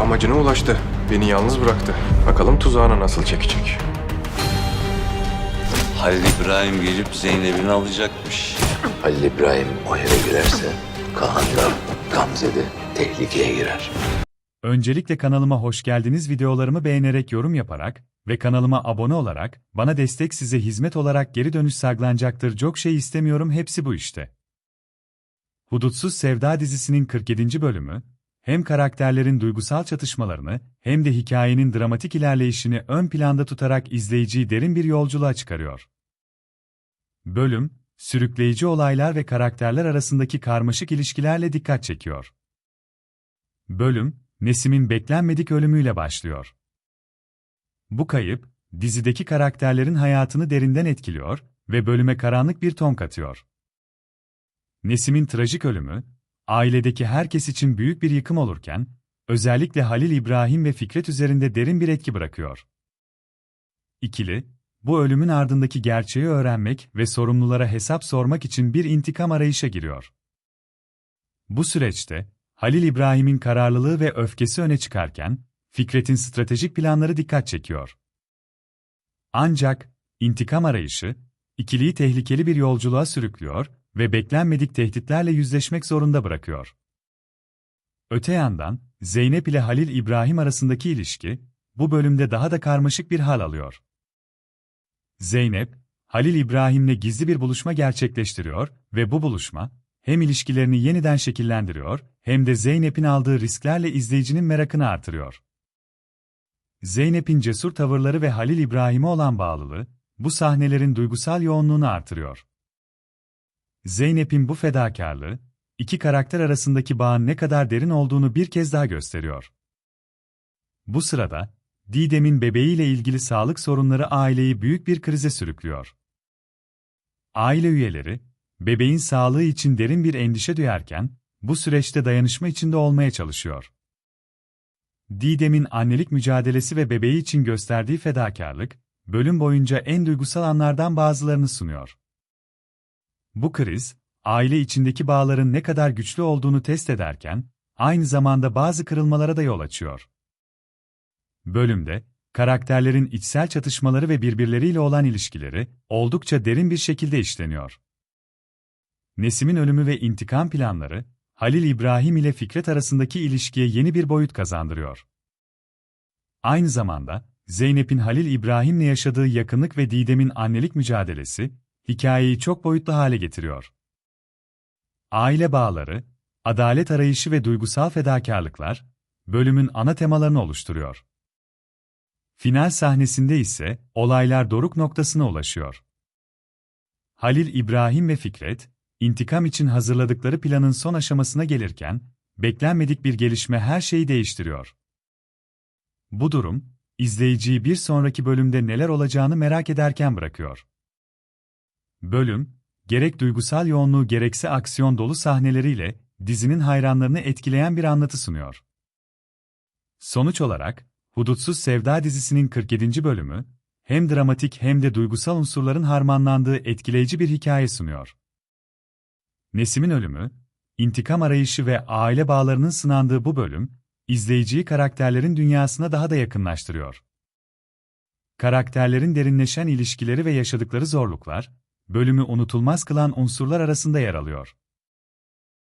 amacına ulaştı. Beni yalnız bıraktı. Bakalım tuzağına nasıl çekecek. Halil İbrahim gelip Zeynep'ini alacakmış. Halil İbrahim o eve girerse Kaan da Gamze de tehlikeye girer. Öncelikle kanalıma hoş geldiniz videolarımı beğenerek yorum yaparak ve kanalıma abone olarak bana destek size hizmet olarak geri dönüş saglanacaktır çok şey istemiyorum hepsi bu işte. Hudutsuz Sevda dizisinin 47. bölümü, hem karakterlerin duygusal çatışmalarını hem de hikayenin dramatik ilerleyişini ön planda tutarak izleyiciyi derin bir yolculuğa çıkarıyor. Bölüm, sürükleyici olaylar ve karakterler arasındaki karmaşık ilişkilerle dikkat çekiyor. Bölüm, Nesim'in beklenmedik ölümüyle başlıyor. Bu kayıp, dizideki karakterlerin hayatını derinden etkiliyor ve bölüme karanlık bir ton katıyor. Nesim'in trajik ölümü, ailedeki herkes için büyük bir yıkım olurken, özellikle Halil İbrahim ve Fikret üzerinde derin bir etki bırakıyor. İkili, bu ölümün ardındaki gerçeği öğrenmek ve sorumlulara hesap sormak için bir intikam arayışa giriyor. Bu süreçte, Halil İbrahim'in kararlılığı ve öfkesi öne çıkarken, Fikret'in stratejik planları dikkat çekiyor. Ancak, intikam arayışı, ikiliyi tehlikeli bir yolculuğa sürüklüyor ve beklenmedik tehditlerle yüzleşmek zorunda bırakıyor. Öte yandan, Zeynep ile Halil İbrahim arasındaki ilişki, bu bölümde daha da karmaşık bir hal alıyor. Zeynep, Halil İbrahim'le gizli bir buluşma gerçekleştiriyor ve bu buluşma, hem ilişkilerini yeniden şekillendiriyor, hem de Zeynep'in aldığı risklerle izleyicinin merakını artırıyor. Zeynep'in cesur tavırları ve Halil İbrahim'e olan bağlılığı, bu sahnelerin duygusal yoğunluğunu artırıyor. Zeynep'in bu fedakarlığı, iki karakter arasındaki bağın ne kadar derin olduğunu bir kez daha gösteriyor. Bu sırada, Didem'in bebeğiyle ilgili sağlık sorunları aileyi büyük bir krize sürüklüyor. Aile üyeleri, bebeğin sağlığı için derin bir endişe duyarken, bu süreçte dayanışma içinde olmaya çalışıyor. Didem'in annelik mücadelesi ve bebeği için gösterdiği fedakarlık, bölüm boyunca en duygusal anlardan bazılarını sunuyor. Bu kriz, aile içindeki bağların ne kadar güçlü olduğunu test ederken, aynı zamanda bazı kırılmalara da yol açıyor. Bölümde, karakterlerin içsel çatışmaları ve birbirleriyle olan ilişkileri oldukça derin bir şekilde işleniyor. Nesim'in ölümü ve intikam planları, Halil İbrahim ile Fikret arasındaki ilişkiye yeni bir boyut kazandırıyor. Aynı zamanda, Zeynep'in Halil İbrahim'le yaşadığı yakınlık ve Didem'in annelik mücadelesi, hikayeyi çok boyutlu hale getiriyor. Aile bağları, adalet arayışı ve duygusal fedakarlıklar, bölümün ana temalarını oluşturuyor. Final sahnesinde ise olaylar doruk noktasına ulaşıyor. Halil İbrahim ve Fikret, intikam için hazırladıkları planın son aşamasına gelirken, beklenmedik bir gelişme her şeyi değiştiriyor. Bu durum, izleyiciyi bir sonraki bölümde neler olacağını merak ederken bırakıyor. Bölüm, gerek duygusal yoğunluğu gerekse aksiyon dolu sahneleriyle dizinin hayranlarını etkileyen bir anlatı sunuyor. Sonuç olarak, Hudutsuz Sevda dizisinin 47. bölümü, hem dramatik hem de duygusal unsurların harmanlandığı etkileyici bir hikaye sunuyor. Nesim'in ölümü, intikam arayışı ve aile bağlarının sınandığı bu bölüm, izleyiciyi karakterlerin dünyasına daha da yakınlaştırıyor. Karakterlerin derinleşen ilişkileri ve yaşadıkları zorluklar, bölümü unutulmaz kılan unsurlar arasında yer alıyor.